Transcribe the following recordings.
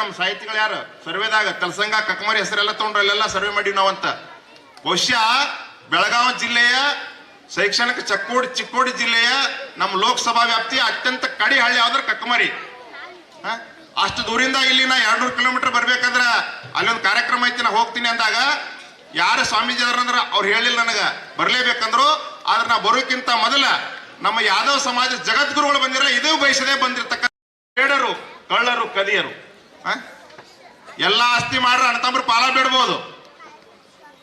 ನಮ್ಮ ಸಾಹಿತಿಗಳು ಯಾರು ಸರ್ವೆದಾಗ, ತಲಸಂಗ, ಕಕ್ಕಮರಿ ಹೆಸರೆಲ್ಲ ತೊಗೊಂಡ್ರು, ಅಲ್ಲೆಲ್ಲ ಸರ್ವೆ ಮಾಡಿವಿ ನಾವಂತ ಬಹುಶಃ ಬೆಳಗಾವಿ ಜಿಲ್ಲೆಯ, ಶೈಕ್ಷಣಿಕ ಚಕ್ಕೋಡಿ, ಚಿಕ್ಕೋಡಿ ಜಿಲ್ಲೆಯ ನಮ್ಮ ಲೋಕಸಭಾ ವ್ಯಾಪ್ತಿ ಅತ್ಯಂತ ಕಡಿ ಹಳ್ಳಿ ಯಾವ್ದ್ರ ಕಕ್ಕಮರಿ? ಅಷ್ಟು ದೂರಿಂದ ಇಲ್ಲಿ ನಾ ಎರಡ್ನೂರು ಕಿಲೋಮೀಟರ್ ಬರ್ಬೇಕಂದ್ರ ಅಲ್ಲೊಂದು ಕಾರ್ಯಕ್ರಮ ಐತಿ, ನಾ ಹೋಗ್ತೀನಿ ಅಂದಾಗ ಯಾರು ಸ್ವಾಮೀಜಿ ಅದಾರಂದ್ರ ಅವ್ರು ಹೇಳಿಲ್ಲ ನನಗ ಬರ್ಲೇಬೇಕಂದ್ರು, ಆದ್ರೆ ನಾ ಬರೋಕ್ಕಿಂತ ಮೊದಲ ನಮ್ಮ ಯಾದವ್ ಸಮಾಜ ಜಗದ್ಗುರುಗಳು ಬಂದಿರ, ಇದೇ ಬಯಸದೆ ಬಂದಿರ್ತಕ್ಕ, ಬೇಡರು, ಕಳ್ಳರು, ಕದಿಯರು? ಎಲ್ಲ ಆಸ್ತಿ ಮಾಡ್ರ ಅಣ್ಣತಂಬ್ರು ಪಾಲ ಬಿಡ್ಬೋದು.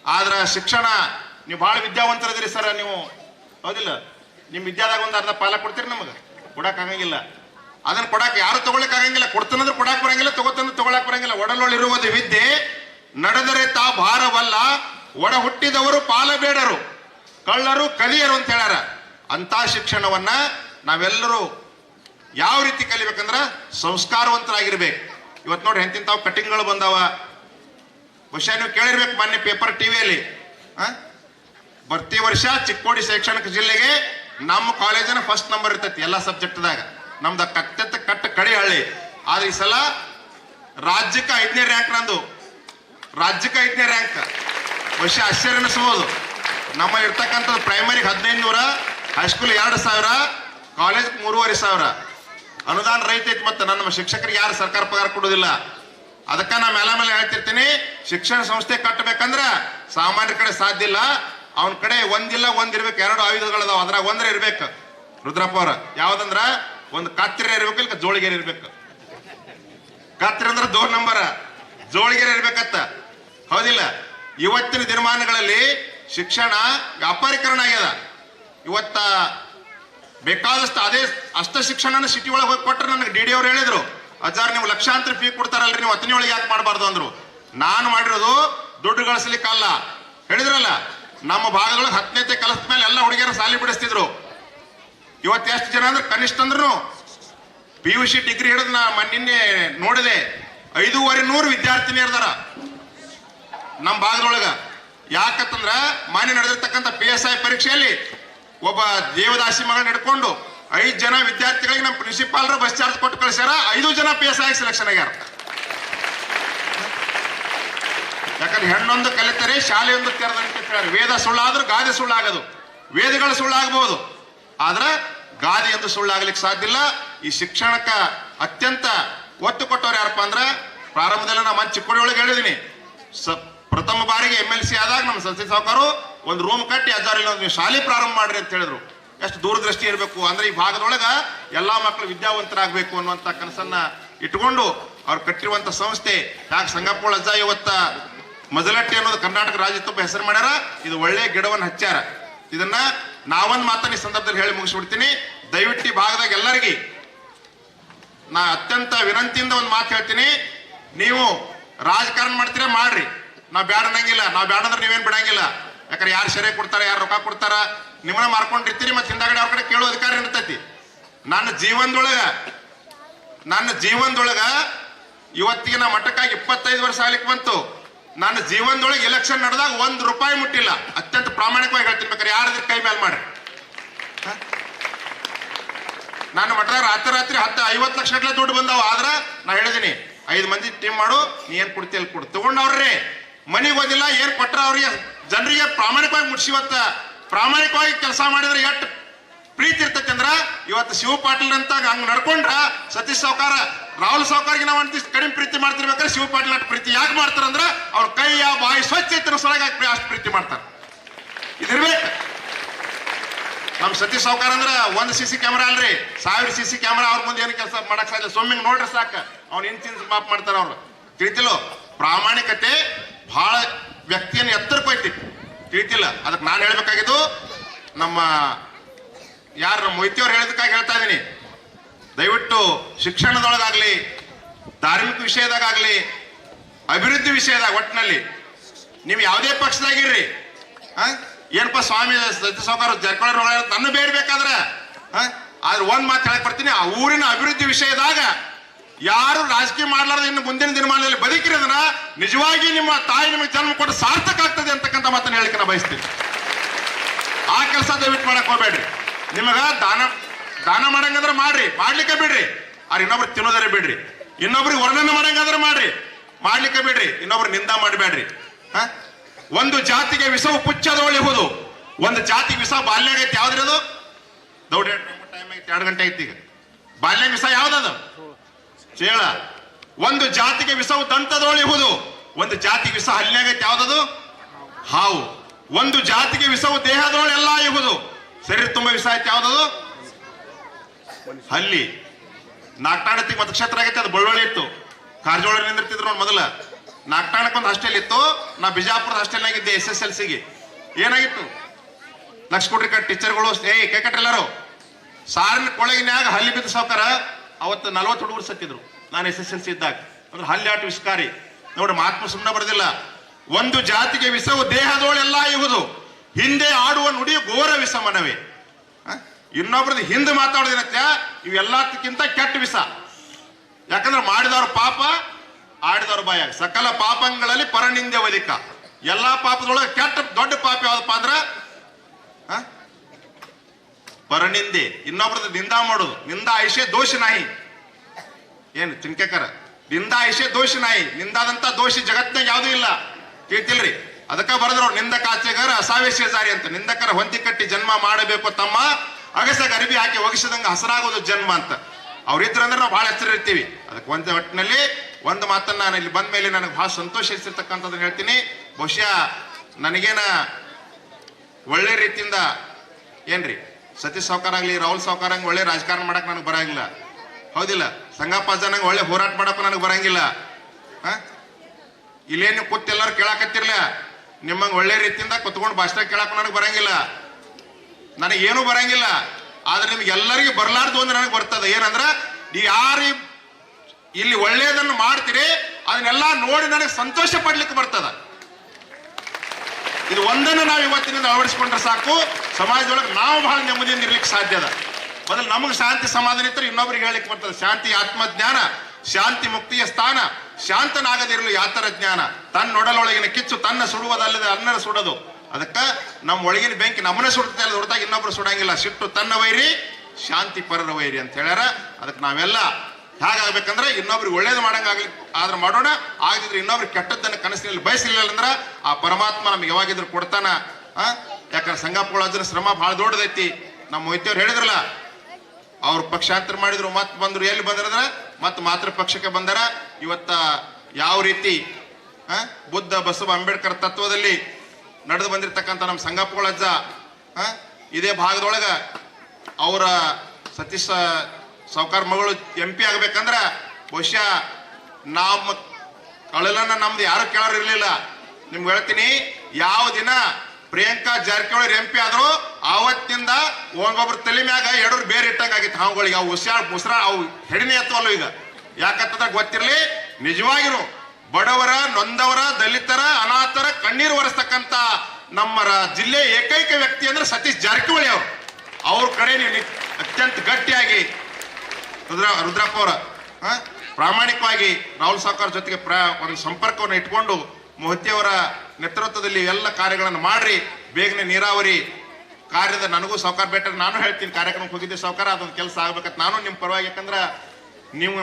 ಆದ್ರೆ ಶಿಕ್ಷಣ, ನೀವು ಭಾಳ ವಿದ್ಯಾವಂತರದಿರಿ ಸರ್, ನೀವು ಹೌದಿಲ್ಲ? ನಿಮ್ಮ ವಿದ್ಯಾದಾಗ ಒಂದು ಅರ್ಧ ಪಾಲ ಕೊಡ್ತೀರಿ ನಮಗೆ? ಕೊಡಕ್ ಆಗಂಗಿಲ್ಲ. ಅದನ್ನ ಕೊಡಕ್ ಯಾರು ತಗೊಳಕ್ ಆಗಂಗಿಲ್ಲ. ಕೊಡ್ತಾನಂದ್ರೆ ಕೊಡಕ್ ಬರಂಗಿಲ್ಲ ತಗೋತಂದ್ರೆ ತಗೊಳಕ್ ಬರಂಗಿಲ್ಲ. ಒಡಲೊಳಿರುವುದು ವಿದ್ಯೆ. ನಡೆದರೆ ತಾ ಭಾರವಲ್ಲ. ಒಡ ಹುಟ್ಟಿದವರು ಪಾಲ ಬೇಡರು. ಕಳ್ಳರು ಕಲಿಯರು ಅಂತ ಹೇಳ್ಯಾರ. ಅಂತ ಶಿಕ್ಷಣವನ್ನ ನಾವೆಲ್ಲರೂ ಯಾವ ರೀತಿ ಕಲಿಬೇಕಂದ್ರ ಸಂಸ್ಕಾರವಂತರಾಗಿರ್ಬೇಕು. ಇವತ್ತು ನೋಡಿ ಎಂತಿಂತಾವ್ ಕಟಿಂಗ್ಗಳು ಬಂದಾವ. ಬಹುಶಃ ನೀವು ಕೇಳಿರ್ಬೇಕು ಮೊನ್ನೆ ಪೇಪರ್ ಟಿವಿಯಲ್ಲಿ. ಪ್ರತಿ ವರ್ಷ ಚಿಕ್ಕೋಡಿ ಶೈಕ್ಷಣಿಕ ಜಿಲ್ಲೆಗೆ ನಮ್ಮ ಕಾಲೇಜಿನ ಫಸ್ಟ್ ನಂಬರ್ ಇರ್ತೈತಿ ಎಲ್ಲ ಸಬ್ಜೆಕ್ಟ್ದಾಗ ನಮ್ದು ಕತ್ತೆತ್ತ ಕಟ್ಟ ಕಡಿ ಹಳ್ಳಿ ಆದ್ರೆ ಈ ಸಲ ರಾಜ್ಯಕ್ಕೆ ಐದನೇ ರ್ಯಾಂಕ್ ನಂದು. ರಾಜ್ಯಕ್ಕೆ ಐದನೇ ರ್ಯಾಂಕ್ ಬಹುಶಃ ಆಶ್ಚರ್ಯ ಅನಿಸ್ಬೋದು. ನಮ್ಮ ಇರ್ತಕ್ಕಂಥದ್ದು ಪ್ರೈಮರಿಗೆ ಹದಿನೈದು ನೂರ ಹೈಸ್ಕೂಲ್ ಎರಡು ಸಾವಿರ ಕಾಲೇಜ್ ಮೂರುವರೆ ಸಾವಿರ. ಅನುದಾನ ರೈತ ಐತಿ ಮತ್ತೆ ನನ್ನ ಶಿಕ್ಷಕರಿಗೆ ಯಾರು ಸರ್ಕಾರ ಪಗಾರ ಕೊಡೋದಿಲ್ಲ ಅದಕ್ಕ ನಾ ಮೇಲೆ ಮೇಲೆ ಹೇಳ್ತಿರ್ತೀನಿ, ಶಿಕ್ಷಣ ಸಂಸ್ಥೆ ಕಟ್ಟಬೇಕಂದ್ರೆ ಸಾಮಾನ್ಯ ಕಡೆ ಸಾಧ್ಯ ಇಲ್ಲ. ಅವನ ಕಡೆ ಒಂದಿಲ್ಲ ಒಂದಿರ್ಬೇಕು ಎರಡು ಆಯುಧಗಳದಾವ, ಅದ್ರಾಗ ಒಂದ್ರ ಇರ್ಬೇಕು. ರುದ್ರಪ್ಪ ಅವ್ರ, ಯಾವ್ದಂದ್ರ? ಒಂದು ಕತ್ತಿರ ಇರ್ಬೇಕು ಇಲ್ಲ ಜೋಳಿಗೆರೆ ಇರ್ಬೇಕು. ಕತ್ತಿರ ಅಂದ್ರೆ ದೋರ್ ನಂಬರ್ ಜೋಳಿಗೆರೆ ಇರ್ಬೇಕತ್ತ. ಹೌದಿಲ್ಲ? ಇವತ್ತಿನ ದಿನಮಾನಗಳಲ್ಲಿ ಶಿಕ್ಷಣ ವ್ಯಾಪಾರೀಕರಣ ಆಗ್ಯದ. ಇವತ್ತ ಬೇಕಾದಷ್ಟು ಅದೇ ಅಷ್ಟ ಶಿಕ್ಷಣ ಸಿಟಿ ಒಳಗೆ ಹೋಗಿ ಕೊಟ್ರೆ ನನಗೆ ಡಿ ಡಿ ಅವ್ರು ಹೇಳಿದ್ರು, ಅಜ್ಜಾರ್ ನೀವು ಲಕ್ಷಾಂತರ ಫೀ ಕೊಡ್ತಾರಲ್ರಿ, ನೀವು ಅತನಿ ಒಳಗೆ ಯಾಕೆ ಮಾಡಬಾರ್ದು? ಅಂದ್ರು. ನಾನು ಮಾಡಿರೋದು ದುಡ್ಡು ಗಳಿಸ್ಲಿಕ್ಕಲ್ಲ ಹೇಳಿದ್ರಲ್ಲ, ನಮ್ಮ ಭಾಗದೊಳಗೆ ಹತ್ತನೇತೆ ಕಲಸ ಮೇಲೆ ಎಲ್ಲ ಹುಡುಗಿಯರ ಸಾಲಿ ಬಿಡಿಸ್ತಿದ್ರು. ಇವತ್ತು ಎಷ್ಟು ಜನ ಅಂದ್ರೆ ಕನಿಷ್ಠ ಅಂದ್ರು ಪಿ ಯು ಸಿ ಡಿಗ್ರಿ ಹಿಡಿದು ನಾ ನಿನ್ನೆ ನೋಡಿದೆ, ಐದೂವರೆ ನೂರು ವಿದ್ಯಾರ್ಥಿನಿ ಇರ್ತಾರ ನಮ್ಮ ಭಾಗದೊಳಗ. ಯಾಕಂತಂದ್ರ ಮಾನ್ಯ ನಡೆದಿರ್ತಕ್ಕಂಥ ಪಿ ಎಸ್ ಐ ಪರೀಕ್ಷೆಯಲ್ಲಿ ಒಬ್ಬ ದೇವದಾಸಿ ಮಗಳನ್ನ ಹಿಡ್ಕೊಂಡು ಐದು ಜನ ವಿದ್ಯಾರ್ಥಿಗಳಿಗೆ ನಮ್ಮ ಪ್ರಿನ್ಸಿಪಾಲ್ರು ಬಸ್ ಚಾರ್ಜ್ ಕೊಟ್ಟು ಕಳಿಸ್ಯಾರ. ಐದು ಜನ ಪಿ ಎಸ್ ಐ ಸೆಲೆಕ್ಷನ್ ಆಗ್ಯಾರ. ಯಾಕಂದ್ರೆ ಹೆಣ್ಣೊಂದು ಕಲಿತರೆ ಶಾಲೆಯೊಂದು ತೆರೆದಂತೆ. ವೇದ ಸುಳ್ಳಾದ್ರೂ ಗಾದೆ ಸುಳ್ಳಾಗದು. ವೇದಗಳು ಸುಳ್ಳಾಗಬಹುದು ಆದ್ರೆ ಗಾದೆ ಎಂದು ಸುಳ್ಳಾಗ್ಲಿಕ್ಕೆ ಸಾಧ್ಯ ಇಲ್ಲ. ಈ ಶಿಕ್ಷಣಕ್ಕ ಅತ್ಯಂತ ಒತ್ತು ಕೊಟ್ಟವ್ರು ಯಾರಪ್ಪ ಅಂದ್ರೆ ಪ್ರಾರಂಭದಲ್ಲಿ ನಾನು ಚಿಕ್ಕೋಡಿ ಒಳಗೆ ಹೇಳಿದೀನಿ. ಪ್ರಥಮ ಬಾರಿಗೆ ಎಂ ಎಲ್ ಸಿ ಆದಾಗ ನಮ್ಮ ಸಂಸದ ಸಾವುಕಾರು ಒಂದು ರೂಮ್ ಕಟ್ಟಿ ಹಜಾರ್ ನೀವು ಶಾಲೆ ಪ್ರಾರಂಭ ಮಾಡ್ರಿ ಅಂತ ಹೇಳಿದ್ರು. ಎಷ್ಟು ದೂರದೃಷ್ಟಿ ಇರಬೇಕು. ಅಂದ್ರೆ ಈ ಭಾಗದೊಳಗೆ ಎಲ್ಲಾ ಮಕ್ಕಳು ವಿದ್ಯಾವಂತರಾಗಬೇಕು ಅನ್ನುವಂತ ಕನಸನ್ನ ಇಟ್ಕೊಂಡು ಅವ್ರು ಕಟ್ಟಿರುವಂತ ಸಂಸ್ಥೆ ಯಾಕೆ ಸಂಗಪ್ಪಳ ಅಜ್ಜ ಇವತ್ತ ಮಜಲಟ್ಟಿ ಅನ್ನೋದು ಕರ್ನಾಟಕ ರಾಜ್ಯೋತ್ಸವ ಹೆಸರು ಮಾಡ್ಯಾರ. ಇದು ಒಳ್ಳೆ ಗಿಡವನ್ನು ಹಚ್ಚಾರ ಇದನ್ನ ನಾವೊಂದ್ ಮಾತನ್ನ ಈ ಸಂದರ್ಭದಲ್ಲಿ ಹೇಳಿ ಮುಗಿಸ್ಬಿಡ್ತೀನಿ. ದಯವಿಟ್ಟು ಈ ಭಾಗದಾಗ ಎಲ್ಲರಿಗೆ ನಾ ಅತ್ಯಂತ ವಿನಂತಿಯಿಂದ ಒಂದು ಮಾತು ಹೇಳ್ತೀನಿ. ನೀವು ರಾಜಕಾರಣ ಮಾಡ್ತೀರಾ ಮಾಡ್ರಿ. ನಾವು ಬ್ಯಾಡ ಅನ್ನಂಗಿಲ್ಲ ನಾವು ಬ್ಯಾಡ ಅಂದ್ರೆ ನೀವೇನ್ ಬಿಡಂಗಿಲ್ಲ. ಯಾಕಂದ್ರೆ ಯಾರು ಸೆರೆ ಕೊಡ್ತಾರ, ಯಾರು ರೊಕ್ಕ ಕೊಡ್ತಾರ, ನಿಮ್ಮನ್ನ ಮಾರ್ಕೊಂಡಿರ್ತೀರಿ ಮತ್ತೆ ಹಿಂದಾಗಡೆ ಅವ್ರ ಕಡೆ ಕೇಳೋ ಅಧಿಕಾರ ಇರ್ತೈತಿ. ನನ್ನ ಜೀವನದೊಳಗ ನನ್ನ ಜೀವನದೊಳಗ ಇವತ್ತಿಗೆ ನಾ ಮಟ್ಟಕ್ಕಾಗಿ ಇಪ್ಪತ್ತೈದು ವರ್ಷ ಆಗ್ಲಿಕ್ಕೆ ಬಂತು. ನನ್ನ ಜೀವನದೊಳಗೆ ಎಲೆಕ್ಷನ್ ನಡೆದಾಗ ಒಂದ್ ರೂಪಾಯಿ ಮುಟ್ಟಿಲ್ಲ. ಅತ್ಯಂತ ಪ್ರಾಮಾಣಿಕವಾಗಿ ಹೇಳ್ತೀನಿ ಬೇಕಾದ್ರೆ ಯಾರದ್ರ ಕೈ ಮೇಲೆ ಮಾಡ್ರಿ? ನಾನು ಮಠ ರಾತ್ರಿ ರಾತ್ರಿ ಹತ್ತು ಐವತ್ತು ಲಕ್ಷ ಗಟ್ಟಲೆ ದುಡ್ಡು ಬಂದಾವ. ಆದ್ರೆ ನಾ ಹೇಳಿದೀನಿ, ಐದು ಮಂದಿ ಟೀಮ್ ಮಾಡು, ನೀ ಏನ್ ಕೊಡ್ತಿ ಅಲ್ಲಿ ಕೊಡು. ತಗೊಂಡವ್ರಿ ಮನಿಗೆ ಓದಿಲ್ಲ ಏನ್ ಕೊಟ್ರ ಅವ್ರಿಗೆ. ಜನರಿಗೆ ಪ್ರಾಮಾಣಿಕವಾಗಿ ಮುಟ್ಸಿವತ್ತ. ಪ್ರಾಮಾಣಿಕವಾಗಿ ಕೆಲಸ ಮಾಡಿದ್ರೆ ಎಷ್ಟು ಪ್ರೀತಿ ಇರ್ತೈತೆ ಅಂದ್ರ, ಇವತ್ತು ಶಿವ ಪಾಟೀಲ್ ಅಂತ ಹಂಗ್ ನಡ್ಕೊಂಡ್ರ, ಸತೀಶ್ ಸಾವ್ಕಾರ, ರಾಹುಲ್ ಸಾವ್ಕಾರ್ಗೆ ನಾವು ಅಂತಿಷ್ಟು ಕಡಿಮೆ ಪ್ರೀತಿ ಮಾಡ್ತಿರ್ಬೇಕಾದ್ರೆ ಶಿವ ಪಾಟೀಲ್ ಅಷ್ಟು ಪ್ರೀತಿ ಯಾಕೆ ಮಾಡ್ತಾರಂದ್ರ ಅವ್ರ ಕೈಯ ಬಾಯಿ ಸ್ವಚ್ಛ ಇತ್ತಿನ ಸಲುವಾಗಿ ಅಷ್ಟು ಪ್ರೀತಿ ಮಾಡ್ತಾರ. ಇದಿರ್ಬೇಕು. ನಮ್ ಸತೀಶ್ ಸಾವ್ಕಾರ ಅಂದ್ರ ಒಂದ್ ಸಿ ಸಿ ಕ್ಯಾಮ್ರಾ ಅಲ್ರಿ, ಸಾವಿರ ಸಿ ಸಿ ಕ್ಯಾಮ್ರಾ ಅವ್ರ ಮುಂದೆ ಏನು ಕೆಲಸ ಮಾಡಕ್ ಸಾಧ್ಯ ಸ್ವಿಮ್ಮಿಂಗ್ ನೋಡ್ರಿ ಸಾಕ. ಅವ್ನ ಇಂಚಿನ ಮಾಪ್ ಮಾಡ್ತಾರ ಅವ್ರು. ತಿಳಿತಿಲ್ಲೋ ಪ್ರಾಮಾಣಿಕತೆ ಬಹಳ ವ್ಯಕ್ತಿಯನ್ನು ಎತ್ತರಕ್ಕೆ ಹೋಯ್ತಿ ತಿಳಿತಿಲ್ಲ. ಅದಕ್ಕೆ ನಾನು ಹೇಳ್ಬೇಕಾಗಿದ್ದು, ನಮ್ಮ ಯಾರು ನಮ್ಮ ಮೊಯ್ತಿಯವ್ರು ಹೇಳೋದಕ್ಕಾಗಿ ಹೇಳ್ತಾ ಇದ್ದೀನಿ. ದಯವಿಟ್ಟು ಶಿಕ್ಷಣದೊಳಗಾಗ್ಲಿ, ಧಾರ್ಮಿಕ ವಿಷಯದಾಗಲಿ ಅಭಿವೃದ್ಧಿ ವಿಷಯದಾಗ ಒಟ್ಟಿನಲ್ಲಿ ನೀವು ಯಾವುದೇ ಪಕ್ಷದಾಗಿರ್ರಿ? ಏನಪ್ಪ ಸ್ವಾಮಿ, ಸತ್ಯ ಸಾವುಕಾರ ಜರ್ಕೊಳ್ಳೋರು ನನ್ನ ಬೇಡಬೇಕಾದ್ರೆ ಹಾಂ? ಆದ್ರೆ ಒಂದು ಮಾತು ಹೇಳಕ್ ಬರ್ತೀನಿ, ಆ ಊರಿನ ಅಭಿವೃದ್ಧಿ ವಿಷಯದಾಗ ಯಾರು ರಾಜಕೀಯ ಮಾಡ್ಲಾರ್ದ ಇನ್ನು ಮುಂದಿನ ದಿನಮಾನದಲ್ಲಿ ಬದುಕಿರೋದನ್ನ ನಿಜವಾಗಿ ನಿಮ್ಮ ತಾಯಿ ನಿಮಗೆ ಜನ್ಮ ಕೊಟ್ಟು ಸಾರ್ಥಕ ಆಗ್ತದೆ ಅಂತಕ್ಕಂಥ ಮಾತನ್ನ ಹೇಳಿಕೆ ನಾ ಬಯಸ್ತೀನಿ. ಆ ಕೆಲಸ ದಯವಿಟ್ಟು ಮಾಡಕ್ ಹೋಗ್ಬೇಡ್ರಿ. ನಿಮಗ ದಾನ ದಾನ ಮಾಡಂಗಂದ್ರೆ ಮಾಡ್ರಿ. ಮಾಡ್ಲಿಕ್ಕೆ ಬಿಡ್ರಿ. ಅವ್ರ ಇನ್ನೊಬ್ರು ತಿನ್ನೋದರೆ ಬಿಡ್ರಿ. ಇನ್ನೊಬ್ರಿಗೆ ವರ್ಣನೆ ಮಾಡಂಗಂದ್ರೆ ಮಾಡ್ರಿ. ಮಾಡ್ಲಿಕ್ಕೆ ಬಿಡ್ರಿ. ಇನ್ನೊಬ್ರು ನಿಂದ ಮಾಡಬೇಡ್ರಿ. ಹ? ಒಂದು ಜಾತಿಗೆ ವಿಷವು ಪುಚ್ಚದೊಳಿಹುದು ಒಂದು ಜಾತಿ ವಿಷ ಬಾಲ್ಯಾಗೈತಿ ಯಾವ್ದ್ರದು? ದೌಡ್ ಟೈಮ್ ಐತಿ ಎರಡು ಗಂಟೆ ಐತಿ ಈಗ. ಬಾಲ್ಯ ವಿಷ ಯಾವ್ದದು? ಚೇಳ ಒಂದು ಜಾತಿಗೆ ವಿಷವು ದಂತದೊಳಿಹುದು ಒಂದು ಜಾತಿ ವಿಷ ಹಲ್ಯಾಗೈತಿ ಯಾವುದದು? ಹಾವು. ಒಂದು ಜಾತಿಗೆ ವಿಷವು ದೇಹದೊಳೆಲ್ಲ ಇಹುದು ಶರೀರ ತುಂಬ ವಿಷ ಆಯ್ತು, ಯಾವ್ದದು? ಹಲ್ಲಿ. ನಾಗ್ತಾಣತಿ ಕ್ಷೇತ್ರ ಆಗೈತೆ, ಅದು ಬಳ್ಳೊಳ್ಳಿ ಇತ್ತು. ಕಾರ್ಜೋಳ ನಿಂದಿರ್ತಿದ್ರು ಮೊದಲ. ನಾಕ್ಟಾಣಕ್ಕೆ ಒಂದು ಹಾಸ್ಟೆಲ್ ಇತ್ತು. ನಾ ಬಿಜಾಪುರದ ಹಾಸ್ಟೆಲ್ನಾಗಿದ್ದೆ ಎಸ್ ಎಸ್ ಎಲ್ ಸಿಗೆ ಏನಾಗಿತ್ತು? ಲಕ್ಷ ಕೋಟಿ ಕಟ್ ಟೀಚರ್ಗಳು ಏ ಕೇಕಟ್ರಿ ಎಲ್ಲರೂ? ಸಾರಿನ ಕೊಳಗಿನ್ಯಾಗ ಹಲ್ಲಿ ಬಿದ್ದು ಸಾವುಕಾರ? ಅವತ್ತು ನಲ್ವತ್ತು ಹುಡುಗರು ಸತ್ತಿದ್ರು. ನಾನು ಎಸ್ ಎಸ್ ಎಲ್ ಸಿ ಇದ್ದಾಗ. ಅಂದ್ರೆ ಹಲ್ಲಾಟ ವಿಸ್ಕಾರಿ ನೋಡಿ, ಮಹಾತ್ಮ ಸುಮ್ಮನೆ ಬರೆದಿಲ್ಲ. ಒಂದು ಜಾತಿಗೆ ವಿಷವು ದೇಹದೋಳೆಲ್ಲ ಇಹುದು ಹಿಂದೆ ಆಡುವ ನುಡಿ ಘೋರ ವಿಷ ಮನವೇ. ಇನ್ನೊಬ್ರದ್ದು ಹಿಂದೆ ಮಾತಾಡೋದಿರತ್ತೆ ಇವೆಲ್ಲದಕ್ಕಿಂತ ಕೆಟ್ಟ ವಿಷ. ಯಾಕಂದ್ರೆ ಮಾಡಿದವ್ರ ಪಾಪ, ಆಡಿದವ್ರ ಬಾಯ. ಸಕಲ ಪಾಪಗಳಲ್ಲಿ ಪರನಿಂದೆ ಎಲ್ಲಾ ಪಾಪದೊಳಗೆ ಕೆಟ್ಟ ದೊಡ್ಡ ಪಾಪ ಯಾವ್ದಪ್ಪ ಅಂದ್ರ? ಪರನಿಂದೆ ಇನ್ನೊಬ್ರದ ನಿಂದ ಮಾಡೋದು. ನಿಂದ ಐಷೆ ದೋಷ ನಾಯಿ. ಏನು, ತಿನ್ಕೇಕರ? ನಿಂದ ಐಷೆ ದೋಷ ನಾಯಿ. ನಿಂದಾದಂತ ದೋಷಿ ಜಗತ್ನಾಗ ಯಾವುದೂ ಇಲ್ಲ. ಕೇಳ್ತಿಲ್ರಿ? ಅದಕ್ಕ ಬರೆದ್ರು ನಿಂದ ಕಾಚೆಗಾರ ಅಸಾವೇಶ ಜಾರಿ ಅಂತ. ನಿಂದಕರ ಹೊಂದಿ ಕಟ್ಟಿ ಜನ್ಮ ಮಾಡಬೇಕು ತಮ್ಮ. ಅಗಸಗ ಅರಿಬಿ ಹಾಕಿ ಒಗಿಸದಂಗ ಹಸರಾಗೋದು ಜನ್ಮ ಅಂತ. ಅವ್ರಿದ್ರಂದ್ರೆ ನಾವು ಬಹಳ ಹೆಸರು ಇರ್ತೀವಿ. ಅದಕ್ಕೆ ಒಂದು ಒಟ್ಟಿನಲ್ಲಿ ಒಂದು ಮಾತನ್ನ ನಾನು ಇಲ್ಲಿ ಬಂದ ಮೇಲೆ ನನಗೆ ಬಹಳ ಸಂತೋಷ ಇರ್ತಿರ್ತಕ್ಕಂಥದ್ದನ್ನು ಹೇಳ್ತೀನಿ. ಬಹುಶಃ ನನಗೇನ ಒಳ್ಳೆ ರೀತಿಯಿಂದ ಏನ್ರಿ? ಸತೀಶ್ ಆಗ್ಲಿ, ರಾಹುಲ್ ಸಾವ್ಕಾರ ಹಂಗೆ ಒಳ್ಳೆ ರಾಜಕಾರಣ ಮಾಡಕ್ ನನಗೆ ಬರಂಗಿಲ್ಲ. ಹೌದಿಲ್ಲ? ಸಂಗಪ್ಪ ನಂಗೆ ಒಳ್ಳೆ ಹೋರಾಟ ಮಾಡಕ್ ನನಗೆ ಬರಂಗಿಲ್ಲ. ಹಾಂ? ಇಲ್ಲೇನು ಕೂತ್ ಎಲ್ಲರೂ ಕೇಳಾಕತ್ತಿರ್ಲ? ನಿಮ್ಮಂಗೆ ಒಳ್ಳೆ ರೀತಿಯಿಂದ ಕುತ್ಕೊಂಡು ಭಾಷಣ ಕೇಳಾಕ ನನಗೆ ಬರಂಗಿಲ್ಲ. ನನಗೆ ಏನೂ ಬರಂಗಿಲ್ಲ. ಆದ್ರೆ ನಿಮ್ಗೆ ಎಲ್ಲರಿಗೂ ಬರ್ಲಾರ್ದು ಒಂದು ನನಗೆ ಬರ್ತದೆ. ಏನಂದ್ರ ನೀವು ಯಾರು ಇಲ್ಲಿ ಒಳ್ಳೆಯದನ್ನು ಮಾಡ್ತೀರಿ, ಅದನ್ನೆಲ್ಲ ನೋಡಿ ನನಗೆ ಸಂತೋಷ ಪಡ್ಲಿಕ್ಕೆ ಬರ್ತದ. ಇದು ಒಂದನ್ನು ನಾವು ಇವತ್ತಿನಿಂದ ಅಳವಡಿಸ್ಕೊಂಡ್ರೆ ಸಾಕು. ಸಮಾಜದೊಳಗೆ ನಾವು ಬಹಳ ನೆಮ್ಮದಿಯಿಂದ ಇರ್ಲಿಕ್ಕೆ ಸಾಧ್ಯ ಅದ. ಮೊದಲು ನಮಗೆ ಶಾಂತಿ ಸಮಾಧಾನ ಇತ್ತು ಇನ್ನೊಬ್ರಿಗೆ ಹೇಳಲಿಕ್ಕೆ ಬರ್ತದೆ. ಶಾಂತಿ ಆತ್ಮಜ್ಞಾನ, ಶಾಂತಿ ಮುಕ್ತಿಯ ಸ್ಥಾನ, ಶಾಂತನಾಗದಿರಲು ಯಾತರ ಜ್ಞಾನ? ತನ್ನೊಡಲೊಳಗಿನ ಕಿಚ್ಚು ತನ್ನ ಸುಡುವುದಲ್ಲದೆ ಅನ್ನರ ಸುಡೋದು. ಅದಕ್ಕ ನಮ್ಮ ಒಳಗಿನ ಬೆಂಕಿ ನಮ್ಮನೆ ಸುಡುತ್ತೆ ಅಲ್ಲಿ ಹೊರತಾಗಿ ಇನ್ನೊಬ್ರು ಸುಡಂಗಿಲ್ಲ. ಸಿಟ್ಟು ತನ್ನ ವೈರಿ, ಶಾಂತಿ ಪರರ ವೈರಿ ಅಂತ ಹೇಳ್ಯಾರ. ಅದಕ್ಕೆ ನಾವೆಲ್ಲ ಹೇಗಾಗ್ಬೇಕಂದ್ರೆ ಇನ್ನೊಬ್ರಿಗೆ ಒಳ್ಳೇದು ಮಾಡಂಗಾಗ್ಲಿ, ಆದ್ರೆ ಮಾಡೋಣ. ಆಗದಿದ್ರೆ ಇನ್ನೊಬ್ರಿಗೆ ಕೆಟ್ಟದ್ದನ್ನು ಕನಸಿನಲ್ಲಿ ಬಯಸಲಿಲ್ಲ ಅಂದ್ರೆ ಆ ಪರಮಾತ್ಮ ನಮ್ಗೆ ಯಾವಾಗಿದ್ರು ಕೊಡ್ತಾನ? ಯಾಕಂದ್ರೆ ಅಂದ್ರೆ ಶ್ರಮ ಬಹಳ ದೊಡ್ಡದೈತಿ. ನಮ್ಮ ವೈದ್ಯರು ಹೇಳಿದ್ರಲ್ಲ, ಅವ್ರು ಪಕ್ಷಾಂತರ ಮಾಡಿದ್ರು ಮತ್ತೆ ಬಂದ್ರು, ಎಲ್ಲಿ ಬಂದ್ರ ಮತ್ತೆ ಮಾತೃ ಪಕ್ಷಕ್ಕೆ ಬಂದಾರ. ಇವತ್ತ ಯಾವ ರೀತಿ ಬುದ್ಧ ಬಸವ ಅಂಬೇಡ್ಕರ್ ತತ್ವದಲ್ಲಿ ನಡೆದು ಬಂದಿರತಕ್ಕಂಥ ನಮ್ಮ ಸಂಗಪ್ಪಗಳಜ್ಜ ಇದೇ ಭಾಗದೊಳಗ ಅವರ ಸತೀಶ್ ಸಾವ್ಕಾರ ಮಗಳು ಎಂ ಪಿ ಆಗ್ಬೇಕಂದ್ರ ಬಹುಶಃ ನಮ್ಮ ಕಳಲನ್ನ ನಮ್ದು ಯಾರು ಕೇಳೋರು ಇರಲಿಲ್ಲ. ನಿಮ್ಗೆ ಹೇಳ್ತೀನಿ, ಯಾವ ದಿನ ಪ್ರಿಯಾಂಕಾ ಜಾರಕಿಹೊಳಿ ಎಂ ಪಿ ಆದ್ರು ಆವತ್ತಿಂದ ಒಬ್ಬೊಬ್ರ ತಲೆ ಮ್ಯಾಗ ಎಡರು ಬೇರೆ ಇಟ್ಟಂಗ ಆಗಿತ್ತು ಹಾವುಗಳಿಗೆ ಅವು ಉಸಿರಾ ಮುಸ್ರ ಅವು ಹೆಡಿನೇ ಎತ್ತವಲ್ಲ ಈಗ. ಯಾಕಂತಂದ್ರೆ ಗೊತ್ತಿರಲಿ? ನಿಜವಾಗಿರು ಬಡವರ, ನೊಂದವರ, ದಲಿತರ, ಅನಾಥರ ಕಣ್ಣೀರು ಒರೆಸ್ತಕ್ಕಂತ ನಮ್ಮ ಜಿಲ್ಲೆ ಏಕೈಕ ವ್ಯಕ್ತಿ ಅಂದ್ರೆ ಸತೀಶ್ ಜಾರಕಿಹೊಳಿ ಅವರು. ಅವ್ರ ಕಡೆ ನೀವು ಅತ್ಯಂತ ಗಟ್ಟಿಯಾಗಿ ರುದ್ರ ರುದ್ರಪ್ಪ ಅವರ ಪ್ರಾಮಾಣಿಕವಾಗಿ ರಾಹುಲ್ ಸಾಕರ್ ಜೊತೆಗೆ ಪ್ರ ಒಂದು ಸಂಪರ್ಕವನ್ನು ಇಟ್ಕೊಂಡು ಮೊಹತ್ತಿ ಅವರ ನೇತೃತ್ವದಲ್ಲಿ ಎಲ್ಲ ಕಾರ್ಯಗಳನ್ನು ಮಾಡ್ರಿ. ಬೇಗನೆ ನೀರಾವರಿ ಕಾರ್ಯದ ನನಗೂ ಸಹಕಾರ ಬೇಟ್ರೆ ನಾನು ಹೇಳ್ತೀನಿ. ಕಾರ್ಯಕ್ರಮಕ್ಕೆ ಹೋಗಿದ್ದೆ ಸಾವ್ಕಾರ, ಅದೊಂದು ಕೆಲಸ ಆಗ್ಬೇಕಂತ ನಾನು ನಿಮ್ಮ ಪರವಾಗಿ. ಯಾಕಂದ್ರೆ ನೀವು,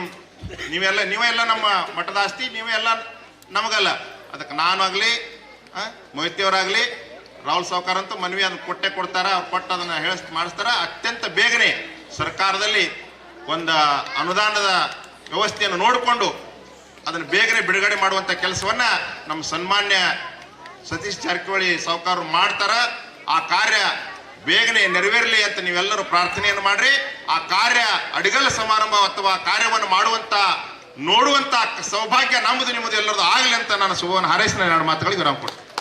ನೀವೆಲ್ಲ, ನೀವೇ ಎಲ್ಲ ನಮ್ಮ ಮಠದ ಆಸ್ತಿ, ನೀವೇ ಎಲ್ಲ ನಮಗಲ್ಲ. ಅದಕ್ಕೆ ನಾನು ಆಗಲಿ ಮೊಹಿತಿಯವರಾಗಲಿ ರಾಹುಲ್ ಸಾವ್ಕಾರ್ ಅಂತೂ ಮನವಿ ಅದನ್ನ ಕೊಟ್ಟೆ ಕೊಡ್ತಾರೆ. ಅವ್ರು ಕೊಟ್ಟು ಅದನ್ನು ಹೇಳ ಮಾಡಿಸ್ತಾರೆ. ಅತ್ಯಂತ ಬೇಗನೆ ಸರ್ಕಾರದಲ್ಲಿ ಒಂದು ಅನುದಾನದ ವ್ಯವಸ್ಥೆಯನ್ನು ನೋಡಿಕೊಂಡು ಅದನ್ನು ಬೇಗನೆ ಬಿಡುಗಡೆ ಮಾಡುವಂಥ ಕೆಲಸವನ್ನ ನಮ್ಮ ಸನ್ಮಾನ್ಯ ಸತೀಶ್ ಜಾರಕಿಹೊಳಿ ಸಾವ್ಕಾರರು ಮಾಡ್ತಾರ. ಆ ಕಾರ್ಯ ಬೇಗನೆ ನೆರವೇರಲಿ ಅಂತ ನೀವೆಲ್ಲರೂ ಪ್ರಾರ್ಥನೆಯನ್ನು ಮಾಡ್ರಿ. ಆ ಕಾರ್ಯ ಅಡಿಗಲ ಸಮಾರಂಭ ಅಥವಾ ಕಾರ್ಯವನ್ನು ಮಾಡುವಂತ, ನೋಡುವಂತ ಸೌಭಾಗ್ಯ ನಮ್ಮದು ನಿಮ್ಮದು ಎಲ್ಲರದು ಆಗಲಿ ಅಂತ ನಾನು ಶುಭವನ್ನು ಹಾರೈಸಿ ನಾನು ಎರಡು ಮಾತುಗಳಿಗೆ ವಿರಾಮ ಕೊಡ್ತೀನಿ.